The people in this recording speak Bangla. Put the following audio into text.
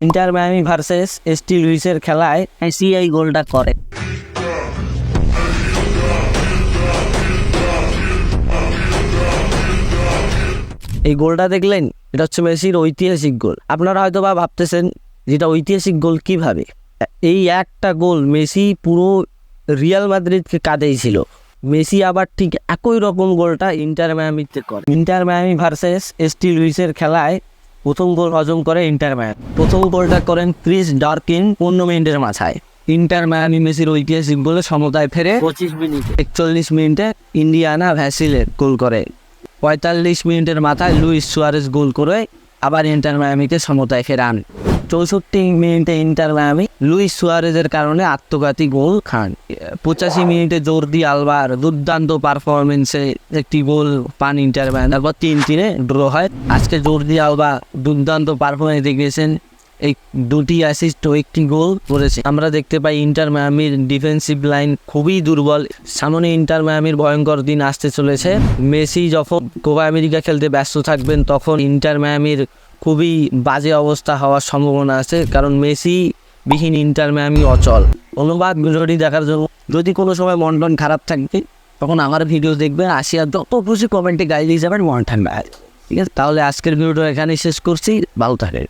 ইন্টার মায়ামি ভার্সেস এসটি লুইসের খেলায় মেসি এই গোলটা করে। এই গোলটা দেখলেন, এটা হচ্ছে মেসির ঐতিহাসিক গোল। আপনারা হয়তো বা ভাবতেছেন, যেটা ঐতিহাসিক গোল কীভাবে? এই একটা গোল মেসি পুরো রিয়াল মাদ্রিদকে কাঁদেছিল মেসি আবার ঠিক একই রকম গোলটা ইন্টার মায়ামিতে করে। ইন্টার মায়ামি ভার্সেস এসটি লুইসের খেলায় প্রথম গোল হজম করে ইন্টার প্রথম গোলটা করেন ক্রিস ডার্কিন পনেরো মিনিটের মাথায়। ইন্টার মায়ামি মেসির ঐতিহাসিক গোলে সমতায় ফেরে পঁচিশ মিনিট। একচল্লিশ মিনিটে ইন্ডিয়ানা ভ্যাসিলের গোল করে। পঁয়তাল্লিশ মিনিটের মাথায় লুইস সুয়ারেস গোল করে আবার ইন্টার মায়ামিকে সমতায় ফেরান। চৌষট্টি মিনিটে ইন্টার মায়ামি লুইস সুয়ারেজের কারণে আত্মঘাতী গোল খান। পঁচাশি মিনিটে জোরদি আলবার দুর্দান্ত পারফরমেন্সে একটি গোল পান ইন্টার মায়ামি তারপর তিন তিনে ড্র হয়। আজকে জোরদি আলবা দুর্দান্ত পারফরমেন্স দেখিয়েছেন এই দুটি অ্যাসিস্ট ও একটি গোল করেছে। আমরা দেখতে পাই ইন্টার মায়ামির ডিফেন্সিভ লাইন খুবই দুর্বল। সামনে ইন্টার মায়ামির ভয়ঙ্কর দিন আসতে চলেছে। মেসি যখন কোপা আমেরিকা খেলতে ব্যস্ত থাকবেন, তখন ইন্টার মায়ামির খুবই বাজে অবস্থা হওয়ার সম্ভাবনা আছে, কারণ মেসি বিহীন ইন্টার মায়ামি অচল। অনুবাদ ভিডিওটি দেখার জন্য যদি কোনো সময় মন টন খারাপ থাকবে তখন আমার ভিডিও দেখবেন আসিয়ার যত খুশি কমেন্টে গাইড হিসাবে মন ঠান্ডা ঠিক আছে, তাহলে আজকের ভিডিওটা এখানেই শেষ করছি। ভালো থাকে